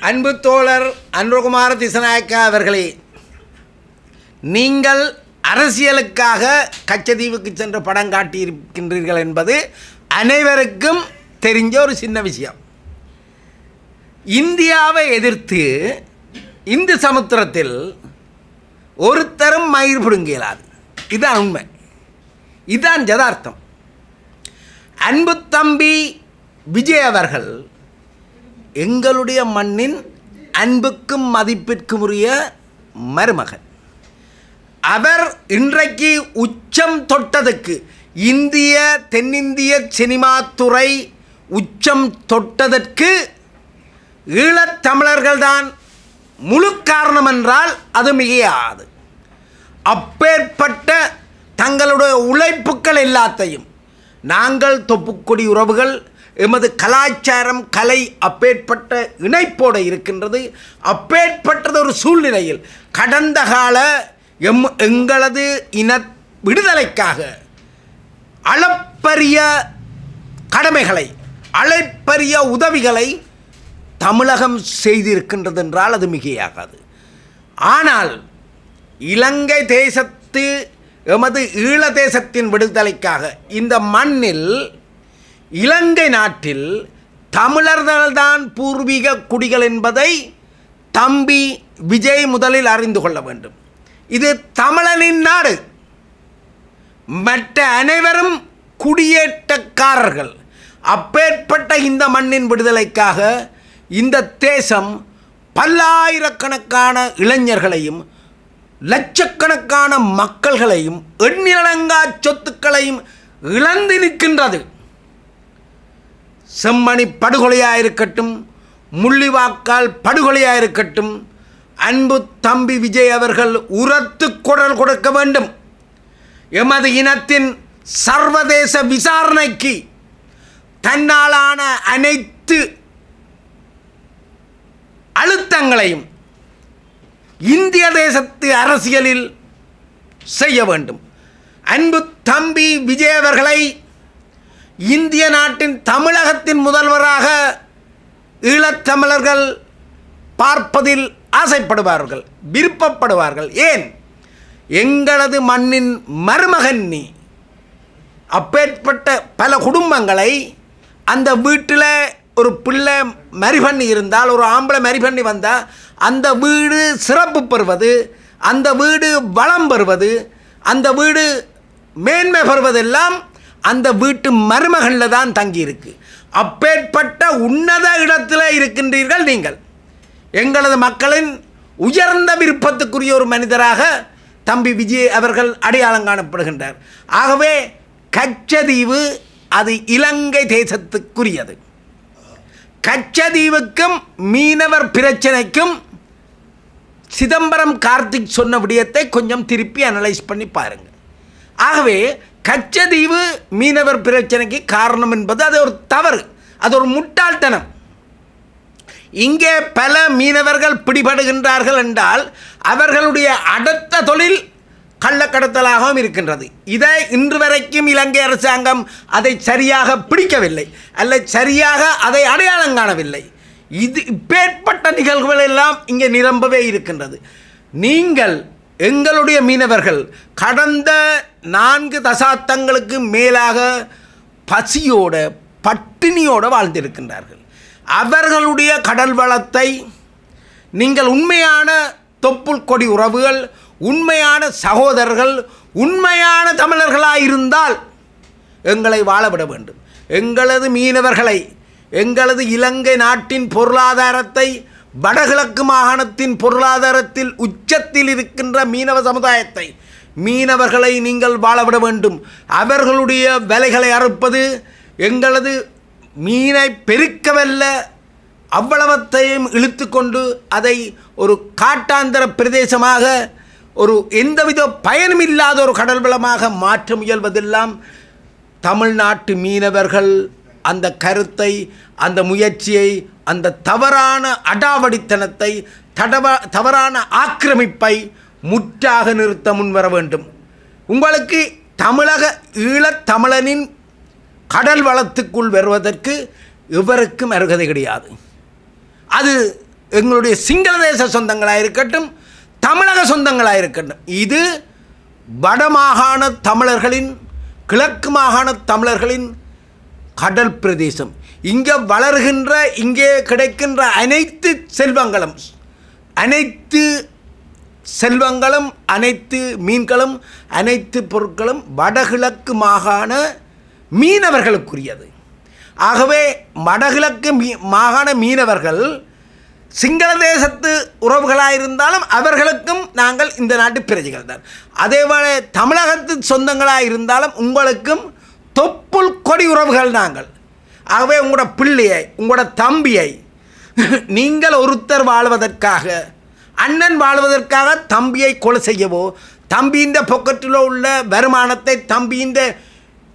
அன்பு தோழர் அன்புகுமார திசநாயக்கா அவர்களே நீங்கள் அரசியலுக்காக கச்சதீவுக்கு சென்று படம் காட்டியிருக்கின்றீர்கள் என்பது அனைவருக்கும் தெரிஞ்ச ஒரு சின்ன விஷயம். இந்தியாவை எதிர்த்து இந்து சமுத்திரத்தில் ஒருத்தரும் மயிர் பிடுங்க இயலாது இதுதான் உண்மை. இதுதான் யதார்த்தம். அன்பு தம்பி விஜய் அவர்கள் எங்களுடைய மண்ணின் அன்புக்கும் மதிப்பிற்கும் உரிய மருமகன். அவர் இன்றைக்கு உச்சம் தொட்டதுக்கு இந்திய தென்னிந்திய சினிமா துறை உச்சம் தொட்டதற்கு ஈழத்தமிழர்கள்தான் முழு காரணம் என்றால் அது மிகையாது. அப்பேற்பட்ட தங்களுடைய உழைப்புக்கள் எல்லாத்தையும் நாங்கள் தொப்புக்கொடி உறவுகள் எமது கலாச்சாரம் கலை அப்பேற்பட்ட இணைப்போடு இருக்கின்றது. அப்பேற்பட்டது ஒரு சூழ்நிலையில் கடந்த கால எம் எங்களது இன விடுதலைக்காக அளப்பரிய கடமைகளை அளப்பரிய உதவிகளை தமிழகம் செய்திருக்கின்றது என்றால் அது மிகையாகாது. ஆனால் இலங்கை தேசத்து எமது ஈழ தேசத்தின் விடுதலைக்காக இந்த மண்ணில் இலங்கை நாட்டில் தமிழர்கள்தான் பூர்வீக குடிகள் என்பதை தம்பி விஜய் முதலில் அறிந்து கொள்ள வேண்டும். இது தமிழனின் நாடு. மற்ற அனைவரும் குடியேற்றக்காரர்கள். அப்பேற்பட்ட இந்த மண்ணின் விடுதலைக்காக இந்த தேசம் பல்லாயிரக்கணக்கான இளைஞர்களையும் லட்சக்கணக்கான மக்கள்களையும் எண்ணிலங்கா சொத்துக்களையும் இழந்து நிற்கின்றது. செம்மணி படுகொலையாக இருக்கட்டும் முள்ளிவாக்கால் படுகொலையாக இருக்கட்டும் அன்பு தம்பி விஜய் அவர்கள் உரத்து குரல் கொடுக்க வேண்டும். எமது இனத்தின் சர்வதேச விசாரணைக்கு தன்னாலான அனைத்து அழுத்தங்களையும் இந்திய தேசத்து அரசியலில் செய்ய வேண்டும். அன்பு தம்பி விஜய் அவர்களை இந்திய நாட்டின் தமிழகத்தின் முதல்வராக ஈழத்தமிழர்கள் பார்ப்பதில் ஆசைப்படுவார்கள் விருப்பப்படுவார்கள். ஏன்? எங்களது மண்ணின் மருமகன் நீ. அப்பேற்பட்ட பல குடும்பங்களை அந்த வீட்டில் ஒரு பிள்ளை மரி பண்ணி இருந்தால் ஒரு ஆம்பளை மரி பண்ணி வந்தால் அந்த வீடு சிறப்பு பெறுவது அந்த வீடு வளம் பெறுவது அந்த வீடு மேன்மை பெறுவதெல்லாம் அந்த வீட்டு மருமகளில் தான் தங்கியிருக்கு. அப்பேற்பட்ட உன்னத இடத்தில் இருக்கின்றீர்கள் நீங்கள். எங்களது மக்களின் உயர்ந்த விருப்பத்துக்குரிய ஒரு மனிதராக தம்பி விஜய் அவர்கள் அடையாளம் காணப்படுகின்றார். ஆகவே கச்சதீவு அது இலங்கை தேசத்துக்குரியது. கச்சதீவுக்கும் மீனவர் பிரச்சனைக்கும் சிதம்பரம் கார்த்திக் சொன்ன விடயத்தை கொஞ்சம் திருப்பி அனலைஸ் பண்ணி பாருங்கள் ஆகவே கச்சதீவு மீனவர் பிரச்சனைக்கு காரணம் என்பது அது ஒரு தவறு. அது ஒரு முட்டாள்தனம். இங்கே பல மீனவர்கள் பிடிபடுகின்றார்கள் என்றால் அவர்களுடைய அடுத்த தொழில் கள்ளக்கடத்தலாகவும் இருக்கின்றது. இதை இன்று வரைக்கும் இலங்கை அரசாங்கம் அதை சரியாக பிடிக்கவில்லை. அல்ல சரியாக அதை அடையாளம் காணவில்லை. இது இப்பேற்பட்ட நிகழ்வுகள் எல்லாம் இங்கே நிரம்பவே இருக்கின்றது. நீங்கள் எங்களுடைய மீனவர்கள் கடந்த நான்கு தசாப்தங்களுக்கு மேலாக பசியோட பட்டினியோட வாழ்ந்திருக்கின்றார்கள். அவர்களுடைய கடல் வளத்தை நீங்கள் உண்மையான தொப்புள் கொடி உறவுகள் உண்மையான சகோதரர்கள் உண்மையான தமிழர்களாக இருந்தால் எங்களை வாழவிட வேண்டும். எங்களது மீனவர்களை எங்களது இலங்கை நாட்டின் பொருளாதாரத்தை வடகிழக்கு மாகாணத்தின் பொருளாதாரத்தில் உச்சத்தில் இருக்கின்ற மீனவ சமுதாயத்தை மீனவர்களை நீங்கள் வாழவிட வேண்டும். அவர்களுடைய விலைகளை அறுப்பது எங்களது மீனை பெருக்கவல்ல அவ்வளவத்தையும் இழுத்து கொண்டு அதை ஒரு காட்டாந்தர பிரதேசமாக ஒரு எந்தவித பயனும் இல்லாத ஒரு கடல் வளமாக மாற்ற முயல்வதெல்லாம் தமிழ்நாட்டு மீனவர்கள் அந்த கருத்தை அந்த முயற்சியை அந்த தவறான அடாவடித்தனத்தை தடவ தவறான ஆக்கிரமிப்பை முற்றாக நிறுத்த முன்வர வேண்டும். உங்களுக்கு தமிழக ஈழத்தமிழனின் கடல் வளத்துக்குள் வருவதற்கு எவருக்கும் அருகதை கிடையாது. அது எங்களுடைய சிங்கள தேச சொந்தங்களாக இருக்கட்டும் தமிழக சொந்தங்களாக இருக்கட்டும். இது வடமாகாண தமிழர்களின் கிழக்கு மாகாண தமிழர்களின் கடல் பிரதேசம். இங்கே வளர்கின்ற இங்கே கிடைக்கின்ற அனைத்து செல்வங்களும் அனைத்து செல்வங்களும் அனைத்து மீன்களும் அனைத்து பொருட்களும் வடகிழக்கு மாகாண மீனவர்களுக்குரியது. ஆகவே வடகிழக்கு மீ மாகாண மீனவர்கள் சிங்கள தேசத்து உறவுகளாக இருந்தாலும் அவர்களுக்கும் நாங்கள் இந்த நாட்டு பிரஜைகள் தான். அதேபோல தமிழகத்து சொந்தங்களாக இருந்தாலும் உங்களுக்கும் தொப்புள் கொடி உறவுகள் நாங்கள். ஆகவே உங்களோட பிள்ளையை உங்களோட தம்பியை நீங்கள் ஒருத்தர் வாழ்வதற்காக அண்ணன் வாழ்வதற்காக தம்பியை கொலை செய்யவோ தம்பியின் பொக்கெட்டில் உள்ள வருமானத்தை தம்பியின்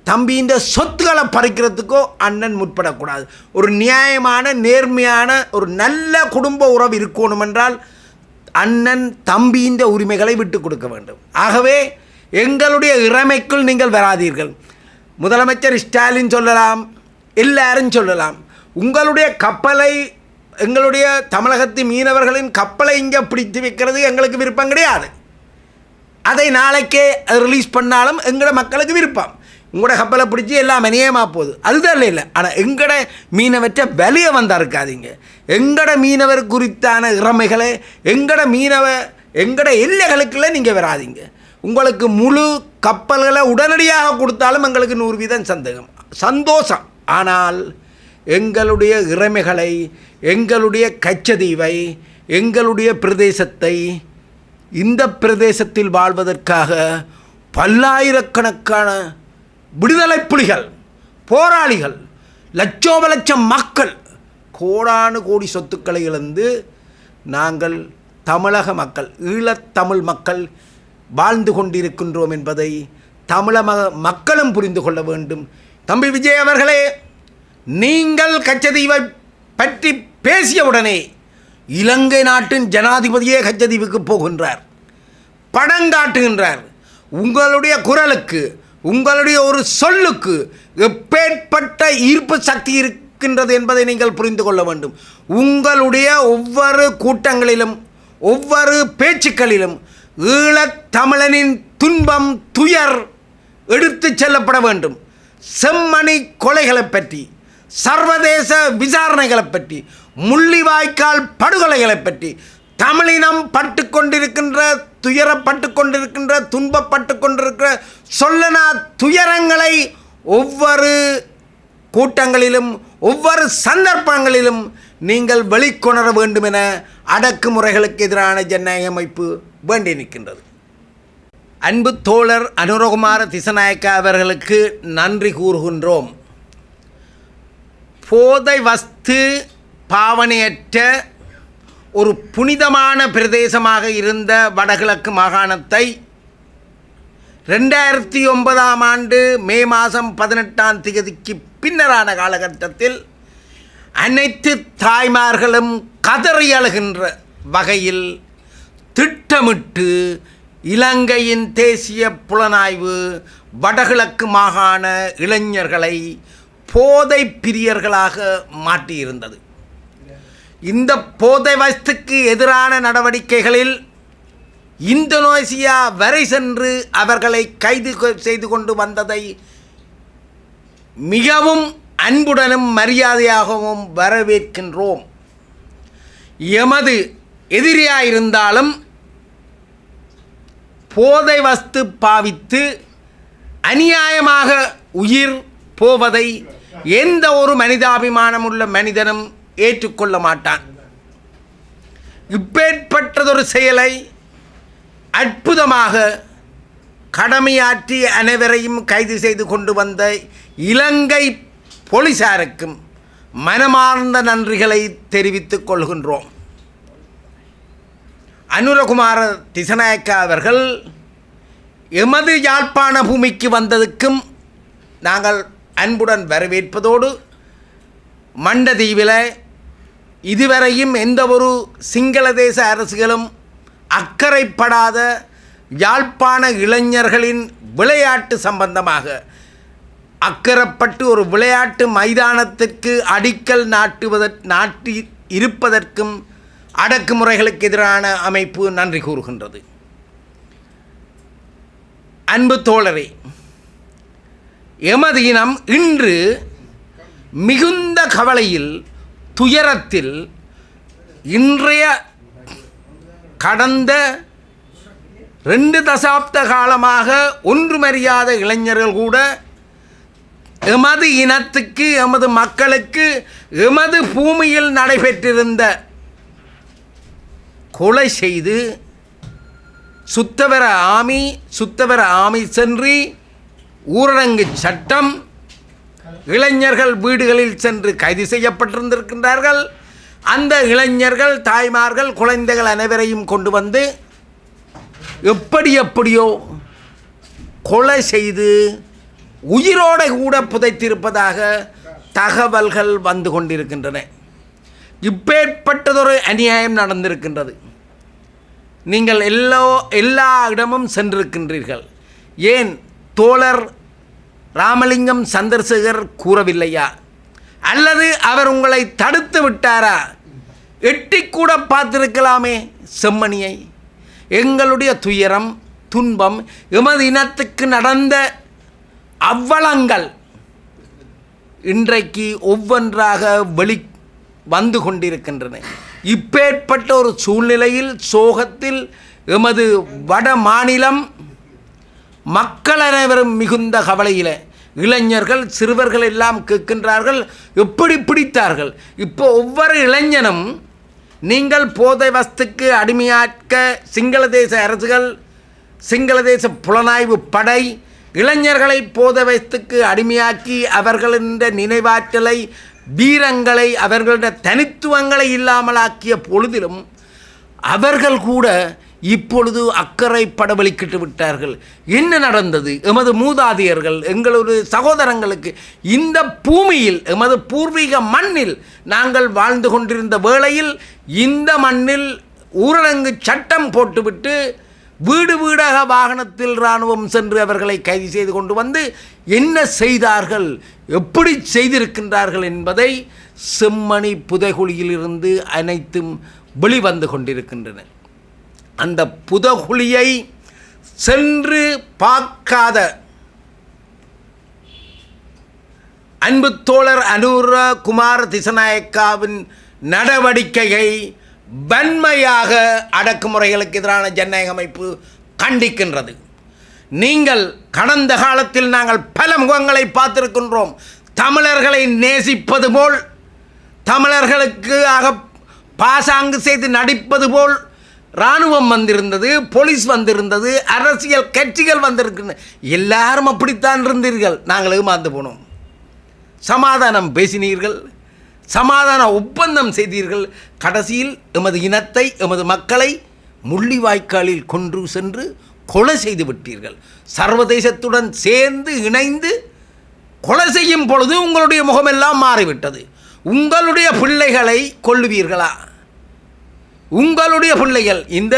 தம்பியின் சொத்துக்களை பறிக்கிறதுக்கோ அண்ணன் முற்படக்கூடாது. ஒரு நியாயமான நேர்மையான ஒரு நல்ல குடும்ப உறவு இருக்கணும் என்றால் அண்ணன் தம்பியின் உரிமைகளை விட்டு கொடுக்க வேண்டும். ஆகவே எங்களுடைய இறமைக்குள் நீங்கள் வராதீர்கள். முதலமைச்சர் ஸ்டாலின் சொல்லலாம் எல்லாரும் சொல்லலாம். உங்களுடைய கப்பலை எங்களுடைய தமிழகத்து மீனவர்களின் கப்பலை இங்கே பிடித்து வைக்கிறது எங்களுக்கு விருப்பம் கிடையாது. அதை நாளைக்கே ரிலீஸ் பண்ணாலும் எங்களோட மக்களுக்கு விருப்பம். உங்களோட கப்பலை பிடிச்சி எல்லாம் மனியமாக போகுது. அதுதான் இல்லை ஆனால் எங்களோட மீனவற்றை வெளியே வந்தால் இருக்காதீங்க எங்களோட மீனவர் குறித்தான இறமைகளை எங்களோட மீனவ எங்களோட எல்லைகளுக்குள்ள நீங்கள் வராதீங்க. உங்களுக்கு முழு கப்பல்களை உடனடியாக கொடுத்தாலும் எங்களுக்கு நூறு வீதம் சந்தேகம். சந்தோஷம். ஆனால் எங்களுடைய இறைமைகளை எங்களுடைய கச்சதீவை எங்களுடைய பிரதேசத்தை இந்த பிரதேசத்தில் வாழ்வதற்காக பல்லாயிரக்கணக்கான விடுதலை புலிகள் போராளிகள் லட்சோப லட்சம் மக்கள் கோடானு கோடி சொத்துக்களை இழந்து நாங்கள் தமிழக மக்கள் ஈழத்தமிழ் மக்கள் வாழ்ந்து கொண்டிருக்கின்றோம் என்பதை தமிழக மக்களும் புரிந்து கொள்ள வேண்டும். தம்பி விஜய் அவர்களே! நீங்கள் கச்சதீவை பற்றி பேசியவுடனே இலங்கை நாட்டின் ஜனாதிபதியே கச்சதீவுக்கு போகின்றார். படம் காட்டுகின்றார். உங்களுடைய குரலுக்கு உங்களுடைய ஒரு சொல்லுக்கு எப்பேற்பட்ட ஈர்ப்பு சக்தி இருக்கின்றது என்பதை நீங்கள் புரிந்து கொள்ள வேண்டும். உங்களுடைய ஒவ்வொரு கூட்டங்களிலும் ஒவ்வொரு பேச்சுக்களிலும் ஈழத்தமிழனின் துன்பம் துயர் எடுத்து செல்லப்பட வேண்டும். செம்மணி கொலைகளை பற்றி சர்வதேச விசாரணைகளை பற்றி முள்ளிவாய்க்கால் படுகொலைகளை பற்றி தமிழினம் பட்டு கொண்டிருக்கின்ற துயரப்பட்டு கொண்டிருக்கின்ற துன்பப்பட்டு கொண்டிருக்கிற சொல்லனா துயரங்களை ஒவ்வொரு கூட்டங்களிலும் ஒவ்வொரு சந்தர்ப்பங்களிலும் நீங்கள் வெளிக்கொணர வேண்டும் என அடக்குமுறைகளுக்கு எதிரான ஜனநாயக அமைப்பு வேண்டி நிற்கின்றது. அன்பு தோழர் அனுரகுமார திசநாயக்கா அவர்களுக்கு நன்றி கூறுகின்றோம். போதை வஸ்து பாவனையற்ற ஒரு புனிதமான பிரதேசமாக இருந்த வடகிழக்கு மாகாணத்தை ரெண்டாயிரத்தி ஒன்பதாம் ஆண்டு மே மாதம் பதினெட்டாம் தேதிக்கு பின்னரான காலகட்டத்தில் அனைத்து தாய்மார்களும் கதறி அழுகின்ற வகையில் திட்டமிட்டு இலங்கையின் தேசிய புலனாய்வு வடகிழக்கு மாகாண இளைஞர்களை போதை பிரியர்களாக மாற்றியிருந்தது. இந்த போதை வஸ்துக்கு எதிரான நடவடிக்கைகளில் இந்தோனேசியா வரை சென்று அவர்களை கைது கொ- செய்து கொண்டு வந்ததை மிகவும் அன்புடனும் மரியாதையாகவும் வரவேற்கின்றோம். எமது எதிரியாயிருந்தாலும் போதை வஸ்து பாவித்து அநியாயமாக உயிர் போவதை எந்த ஒரு மனிதாபிமானம் உள்ள மனிதனும் ஏற்றுக்கொள்ள மாட்டான். இப்பேற்பட்டதொரு செயலை அற்புதமாக கடமையாற்றி அனைவரையும் கைது செய்து கொண்டு வந்த இலங்கை போலீசாருக்கும் மனமார்ந்த நன்றிகளை தெரிவித்துக் கொள்கின்றோம். அனுரகுமார திசநாயக்கா அவர்கள் எமது யாழ்ப்பாண பூமிக்கு வந்ததுக்கும் நாங்கள் அன்புடன் வரவேற்பதோடு மண்டதீவில் இதுவரையும் எந்த ஒரு சிங்கள தேச அரசுகளும் அக்கறைப்படாத யாழ்ப்பாண இளைஞர்களின் விளையாட்டு சம்பந்தமாக அக்கறப்பட்டு ஒரு விளையாட்டு மைதானத்திற்கு அடிக்கல் நாட்டுவதற் நாட்டி இருப்பதற்கும் அடக்குமுறைகளுக்கு எதிரான அமைப்பு நன்றி கூறுகின்றது. அன்பு தோழரே எமது இனம் இன்று மிகுந்த கவலையில் துயரத்தில் இன்றைய கடந்த ரெண்டு தசாப்த காலமாக ஒன்றுமறியாத இளைஞர்கள் கூட எமது இனத்துக்கு எமது மக்களுக்கு எமது பூமியில் நடைபெற்றிருந்த கொலை செய்து சுத்தவர ஆமி சுத்தவர ஆமி சென்று ஊரடங்கு சட்டம் இளைஞர்கள் வீடுகளில் சென்று கைது செய்யப்பட்டிருந்திருக்கின்றார்கள். அந்த இளைஞர்கள் தாய்மார்கள் குழந்தைகள் அனைவரையும் கொண்டு வந்து எப்படி எப்படியோ கொலை செய்து உயிரோடு கூட புதைத்திருப்பதாக தகவல்கள் வந்து கொண்டிருக்கின்றன. இப்பேற்பட்டதொரு அநியாயம் நடந்திருக்கின்றது. நீங்கள் எல்லோ எல்லா இடமும் சென்றிருக்கின்றீர்கள். ஏன்? தோழர் ராமலிங்கம் சந்திரசேகர் கூறவில்லையா? அல்லது அவர் உங்களை தடுத்து விட்டாரா? எட்டி கூட பார்த்திருக்கலாமே செம்மணியை. எங்களுடைய துயரம் துன்பம் எமது இனத்துக்கு நடந்த அவ்வளங்கள் இன்றைக்கு ஒவ்வொன்றாக வெளி வந்து கொண்டிருக்கின்றன. இப்பேற்பட்ட ஒரு சூழ்நிலையில் சோகத்தில் எமது வட மாநிலம் மக்கள் அனைவரும் மிகுந்த கவலையில். இளைஞர்கள் சிறுவர்கள் எல்லாம் கேட்கின்றார்கள் எப்படி பிடித்தார்கள்? இப்போ ஒவ்வொரு இளைஞனும் நீங்கள் போதை வஸ்துக்கு அடிமையாக்க சிங்கள தேச அரசுகள் சிங்கள தேச புலனாய்வு படை இளைஞர்களை போதை வஸ்துக்கு அடிமையாக்கி அவர்களின் நினைவாற்றலை வீரங்களை அவர்களிட தனித்துவங்களை இல்லாமலாக்கிய பொழுதிலும் அவர்கள் கூட இப்பொழுது அக்கறை படவழிக்கிட்டு விட்டார்கள். என்ன நடந்தது? எமது மூதாதையர்கள் எங்களது சகோதரங்களுக்கு இந்த பூமியில் எமது பூர்வீக மண்ணில் நாங்கள் வாழ்ந்து கொண்டிருந்த வேளையில் இந்த மண்ணில் ஊரடங்கு சட்டம் போட்டுவிட்டு வீடு வீடாக வாகனத்தில் இராணுவம் சென்று அவர்களை கைது செய்து கொண்டு வந்து என்ன செய்தார்கள்? எப்படி செய்திருக்கின்றார்கள் என்பதை செம்மணி புதைகுழியிலிருந்து அனைத்தும் வெளிவந்து கொண்டிருக்கின்றன. அந்த புதகுழியை சென்று பார்க்காத அன்பு தோழர் அனூர குமார் திசநாயக்காவின் நடவடிக்கையை வன்மையாக அடக்குமுறைகளுக்கு எதிரான ஜனநாயக அமைப்பு கண்டிக்கின்றது. நீங்கள் கடந்த காலத்தில் நாங்கள் பல முகங்களை பார்த்திருக்கின்றோம். தமிழர்களை நேசிப்பது போல் தமிழர்களுக்கு ஆக பாசாங்கு செய்து நடிப்பது போல் இராணுவம் வந்திருந்தது போலீஸ் வந்திருந்தது அரசியல் கட்சிகள் வந்திருக்கின்றன எல்லாரும் அப்படித்தான் இருந்தீர்கள். நாங்கள் ஏமாந்து போனோம். சமாதானம் பேசினீர்கள். சமாதான ஒப்பந்தம் செய்தீர்கள். கடைசியில் எமது இனத்தை எமது மக்களை முள்ளிவாய்க்காலில் கொன்று சென்று கொலை செய்து விட்டீர்கள். சர்வதேசத்துடன் சேர்ந்து இணைந்து கொலை செய்யும் பொழுது உங்களுடைய முகமெல்லாம் மாறிவிட்டது. உங்களுடைய பிள்ளைகளை கொல்லுவீர்களா? உங்களுடைய பிள்ளைகள் இந்த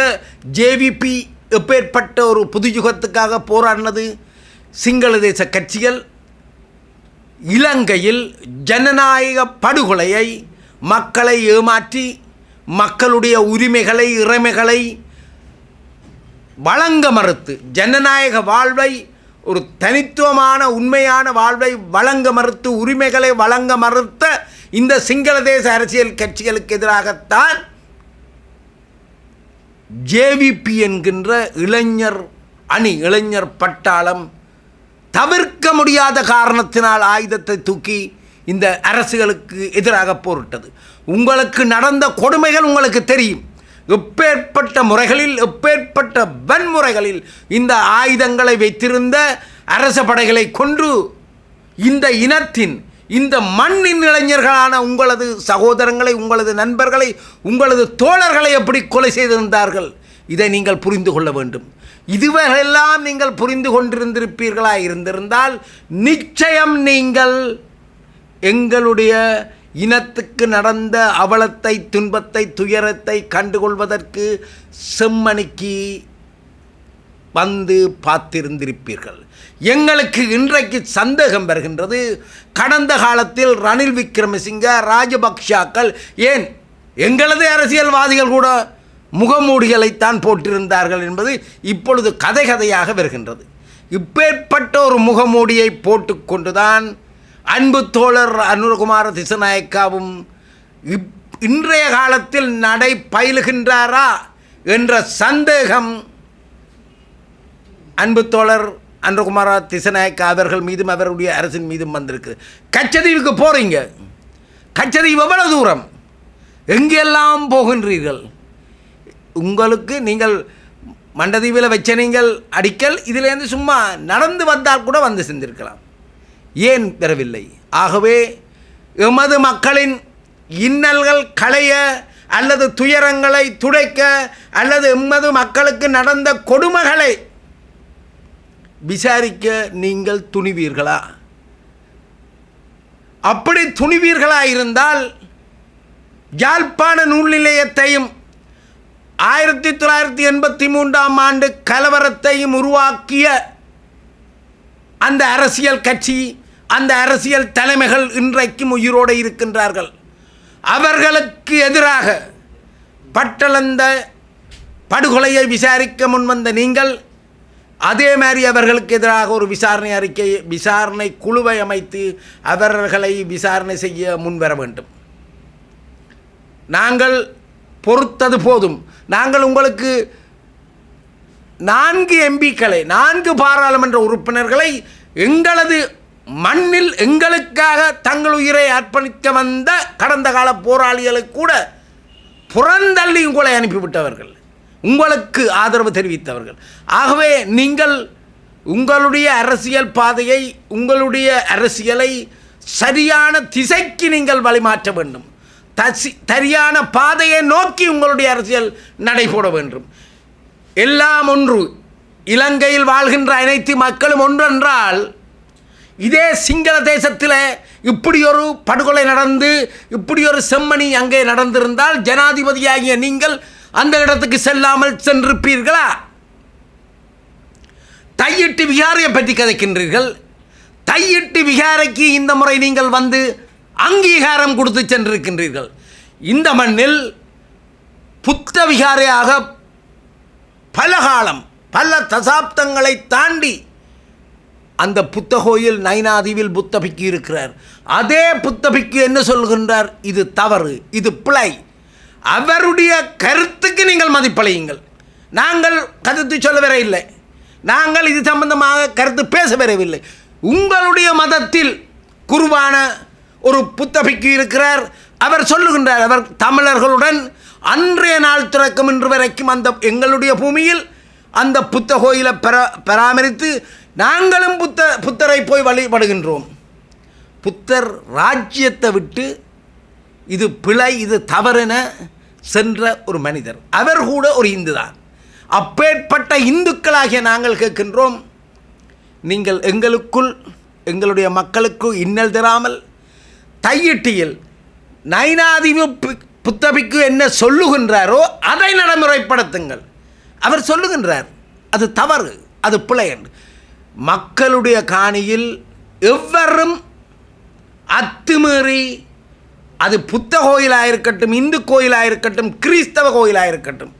ஜேவிபி எப்பேற்பட்ட ஒரு புதுயுகத்துக்காக போராடினது? சிங்கள தேச கட்சிகள் இலங்கையில் ஜனநாயக படுகொலையை மக்களை ஏமாற்றி மக்களுடைய உரிமைகளை இறைமைகளை வழங்க மறுத்து ஜனநாயக வாழ்வை ஒரு தனித்துவமான உண்மையான வாழ்வை வழங்க மறுத்து உரிமைகளை வழங்க மறுத்த இந்த சிங்கள தேச அரசியல் கட்சிகளுக்கு எதிராகத்தான் ஜேவிபி என்கின்ற இளைஞர் அணி இளைஞர் பட்டாளம் தவிர்க்க முடியாத காரணத்தினால் ஆயுதத்தை தூக்கி இந்த அரசுகளுக்கு எதிராக போரிட்டது. உங்களுக்கு நடந்த கொடுமைகள் உங்களுக்கு தெரியும். எப்பேற்பட்ட முறைகளில் எப்பேற்பட்ட வன்முறைகளில் இந்த ஆயுதங்களை வைத்திருந்த அரச படைகளை கொன்று இந்த இனத்தின் இந்த மண்ணின் இளைஞர்களான உங்களது சகோதரங்களை உங்களது நண்பர்களை உங்களது தோழர்களை எப்படி கொலை செய்திருந்தார்கள்? இதை நீங்கள் புரிந்து கொள்ள வேண்டும். இதுவரையெல்லாம் நீங்கள் புரிந்து கொண்டிருந்திருப்பீர்களா? இருந்திருந்தால் நிச்சயம் நீங்கள் எங்களுடைய இனத்துக்கு நடந்த அவலத்தை துன்பத்தை துயரத்தை கண்டுகொள்வதற்கு செம்மணிக்கு வந்து பார்த்திருந்திருப்பீர்கள். எங்களுக்கு இன்றைக்கு சந்தேகம் வருகின்றது. கடந்த காலத்தில் ரணில் விக்ரமசிங்க ராஜபக்ஷாக்கள் ஏன் எங்களது அரசியல்வாதிகள் கூட முகமூடிகளைத்தான் போட்டிருந்தார்கள் என்பது இப்பொழுது கதை கதையாக வருகின்றது. இப்பேற்பட்ட ஒரு முகமூடியை போட்டுக்கொண்டுதான் அன்பு தோழர் அனுரகுமார திசநாயக்காவும் இப் இன்றைய காலத்தில் நடை பயிலுகின்றாரா என்ற சந்தேகம் அன்பு தோழர் அன்றகுமாரா திசநாயக்க அவர்கள் மீதும் அவருடைய அரசின் மீதும் வந்திருக்கு. கச்சதீவுக்கு போகிறீங்க கச்சதீவு எவ்வளவு தூரம்? எங்கெல்லாம் போகின்றீர்கள்? உங்களுக்கு நீங்கள் மண்டதீவில் வச்ச நீங்கள் அடிக்கல் இதிலேருந்து சும்மா நடந்து வந்தால் கூட வந்து சென்றிருக்கலாம். ஏன் பெறவில்லை? ஆகவே எமது மக்களின் இன்னல்கள் களைய அல்லது துயரங்களை துடைக்க அல்லது எமது மக்களுக்கு நடந்த கொடுமைகளை விசாரிக்க நீங்கள் துணிவீர்களா? அப்படி துணிவீர்களா இருந்தால் யாழ்ப்பாண நூல் நிலையத்தையும் ஆயிரத்தி தொள்ளாயிரத்தி எண்பத்தி மூன்றாம் ஆண்டு கலவரத்தையும் உருவாக்கிய அந்த அரசியல் கட்சி அந்த அரசியல் தலைமைகள் இன்றைக்கும் உயிரோடு இருக்கின்றார்கள். அவர்களுக்கு எதிராக பட்டளந்த படுகொலையை விசாரிக்க முன்வந்த நீங்கள் அதே மாதிரி அவர்களுக்கு எதிராக ஒரு விசாரணை அறிக்கை விசாரணை குழுவை அமைத்து அவர்களை விசாரணை செய்ய முன்வர வேண்டும். நாங்கள் பொறுத்தது போதும். நாங்கள் உங்களுக்கு நான்கு எம்பிக்களை நான்கு பாராளுமன்ற உறுப்பினர்களை எங்களது மண்ணில் எங்களுக்காக தங்கள் உயிரை அர்ப்பணிக்க வந்த கடந்த கால போராளிகளுக்கு கூட புறந்தள்ளி உங்களை அனுப்பிவிட்டவர்கள். உங்களுக்கு ஆதரவு தெரிவித்தவர்கள். ஆகவே நீங்கள் உங்களுடைய அரசியல் பாதையை உங்களுடைய அரசியலை சரியான திசைக்கு நீங்கள் வழிமாற்ற வேண்டும். தசி சரியான பாதையை நோக்கி உங்களுடைய அரசியல் நடைபோட வேண்டும். எல்லாம் ஒன்று. இலங்கையில் வாழ்கின்ற அனைத்து மக்களும் ஒன்றென்றால் இதே சிங்கள தேசத்தில் இப்படி ஒரு படுகொலை நடந்து இப்படி ஒரு செம்மணி அங்கே நடந்திருந்தால் ஜனாதிபதியாகிய நீங்கள் அந்த இடத்துக்கு செல்லாமல் சென்றிருப்பீர்களா? தையிட்டு விகாரையை பற்றி கதைக்கின்றீர்கள். தையிட்டு விகாரைக்கு இந்த முறை நீங்கள் வந்து அங்கீகாரம் கொடுத்து சென்றிருக்கின்றீர்கள். இந்த மண்ணில் புத்த விகாரையாக பல காலம் பல தசாப்தங்களை தாண்டி அந்த புத்த கோயில் புத்த புத்தபிக்கு இருக்கிறார். அதே புத்தபிக்கு என்ன சொல்கின்றார்? இது தவறு இது பிழை. அவருடைய கருத்துக்கு நீங்கள் மதிப்பளியுங்கள். நாங்கள் கருத்து சொல்ல வர இல்லை. நாங்கள் இது சம்பந்தமாக கருத்து பேச வரவில்லை உங்களுடைய மதத்தில் குருவான ஒரு புத்தபிக்கு இருக்கிறார். அவர் சொல்லுகின்றார் அவர் தமிழர்களுடன் அன்றைய நாள் திறக்கும் இன்று வரைக்கும் அந்த எங்களுடைய பூமியில் அந்த புத்த கோயிலை பெற பராமரித்து நாங்களும் புத்த புத்தரை போய் வழிபடுகின்றோம். புத்தர் ராஜ்யத்தை விட்டு இது பிழை இது தவறென சென்ற ஒரு மனிதர். அவர் கூட ஒரு இந்து தான் அப்பேற்பட்ட இந்துக்களாகிய நாங்கள் கேட்கின்றோம் நீங்கள் எங்களுக்குள் எங்களுடைய மக்களுக்கு இன்னல் தராமல் தையிட்டியில் நைனாதிவு புத்தபிக்கு என்ன சொல்லுகின்றாரோ அதை நடைமுறைப்படுத்துங்கள். அவர் சொல்லுகின்றார் அது தவறு அது பிழை என்று. மக்களுடைய காணியில் எவ்வரும் அத்துமீறி அது புத்த கோயிலாக இருக்கட்டும் இந்து கோயிலாக இருக்கட்டும் கிறிஸ்தவ கோயிலாக இருக்கட்டும்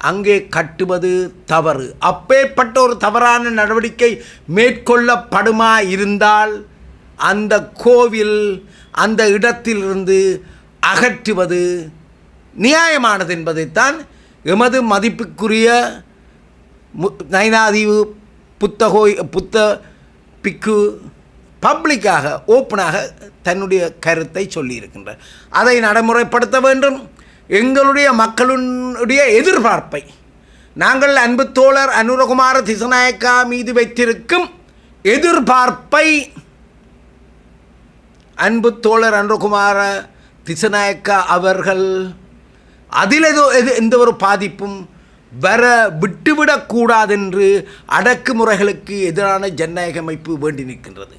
அங்கே கட்டுவது தவறு. அப்பேற்பட்ட ஒரு தவறான நடவடிக்கை மேற்கொள்ளப்படுமா இருந்தால் அந்த கோவில் அந்த இடத்திலிருந்து அகற்றுவது நியாயமானது என்பதைத்தான் எமது மதிப்புக்குரிய மு- புத்தகோய் புத்த பிக்கு பப்ளிக்காக ஓப்பனாக தன்னுடைய கருத்தை சொல்லியிருக்கின்றார். அதை நடைமுறைப்படுத்த வேண்டும். எங்களுடைய மக்களுடைய எதிர்பார்ப்பை நாங்கள் அன்பு தோழர் அனுரகுமார திசநாயக்கா மீது வைத்திருக்கும் எதிர்பார்ப்பை அன்பு தோழர் அனுரகுமார திசநாயக்கா அவர்கள் அதில் ஏதோ எது எந்த ஒரு பாதிப்பும் வர விட்டுவிடக்கூடாதென்று அடக்குமுறைகளுக்கு எதிரான ஜனநாயக அமைப்பு வேண்டி நிற்கின்றது.